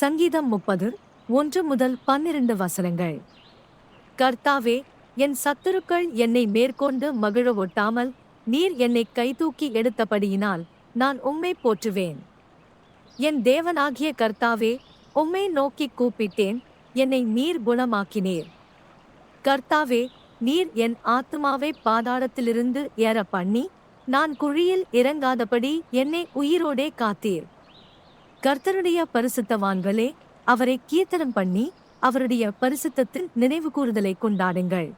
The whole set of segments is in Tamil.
சங்கீதம் முப்பது ஒன்று முதல் பன்னிரண்டு வசனங்கள். கர்த்தாவே என் சத்துருக்கள் என்னை மேற்கொண்டு மகிழ ஒட்டாமல் நீர் என்னை கைதூக்கி எடுத்தபடியினால் நான் உம்மை போற்றுவேன். என் தேவனாகிய கர்த்தாவே உம்மை நோக்கி கூப்பிட்டேன் என்னை நீர் குணமாக்கினீர். கர்த்தாவே நீர் என் ஆத்மாவை பாதாளத்திலிருந்து ஏற பண்ணி நான் குழியில் இறங்காதபடி என்னை உயிரோடே காத்தீர். கர்த்தருடைய பரிசுத்தவான்களே அவரை கீர்த்தனம் பண்ணி அவருடைய பரிசுத்தத்தில் நினைவு கூறுதலை கொண்டாடுங்கள்.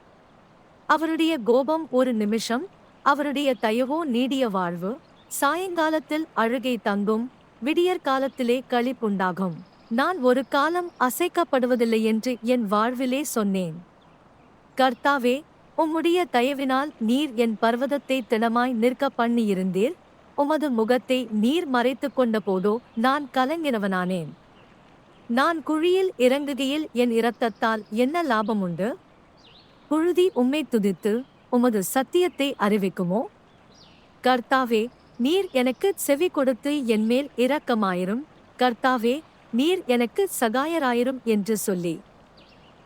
அவருடைய கோபம் ஒரு நிமிஷம் அவருடைய தயவோ நீடிய வாழ்வு சாயங்காலத்தில் அழுகை தங்கும் விடியற் காலத்திலே களிப்புண்டாகும். நான் ஒரு காலம் அசைக்கப்படுவதில்லை என்று என் வாழ்விலே சொன்னேன். கர்த்தாவே உம்முடைய தயவினால் நீர் என் பர்வதத்தை திடமாய் நிற்க பண்ணியிருந்தீர் உமது முகத்தை நீர் மறைத்து கொண்ட போதோ நான் கலங்கினவனானேன். நான் குழியில் இறங்குகையில் என் இரத்தத்தால் என்ன லாபம் உண்டு புழுதி உம்மை துதித்து உமது சத்தியத்தை அறிவிக்குமோ? கர்த்தாவே நீர் எனக்கு செவி கொடுத்து என்மேல் இரக்கமாயிரும். கர்த்தாவே நீர் எனக்கு சகாயராயிரும் என்று சொல்லி.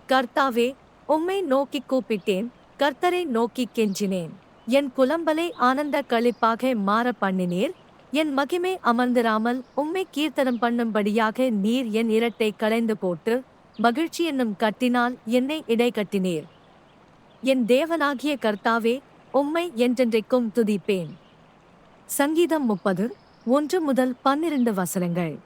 கர்த்தாவே உம்மை நோக்கி கூப்பிட்டேன். கர்த்தரை நோக்கி கெஞ்சினேன். என் புலம்பலை ஆனந்த களிப்பாக மாற பண்ணினீர். என் மகிமை அமர்ந்திராமல் உம்மை கீர்த்தனம் பண்ணும்படியாக நீர் என் இரட்டை களைந்து போட்டு மகிழ்ச்சி என்னும் கட்டினால் என்னை இடை கட்டினீர். என் தேவனாகிய கர்த்தாவே உம்மை என்றென்றைக்கும் துதிப்பேன். சங்கீதம் முப்பது ஒன்று முதல் பன்னிரண்டு வசனங்கள்.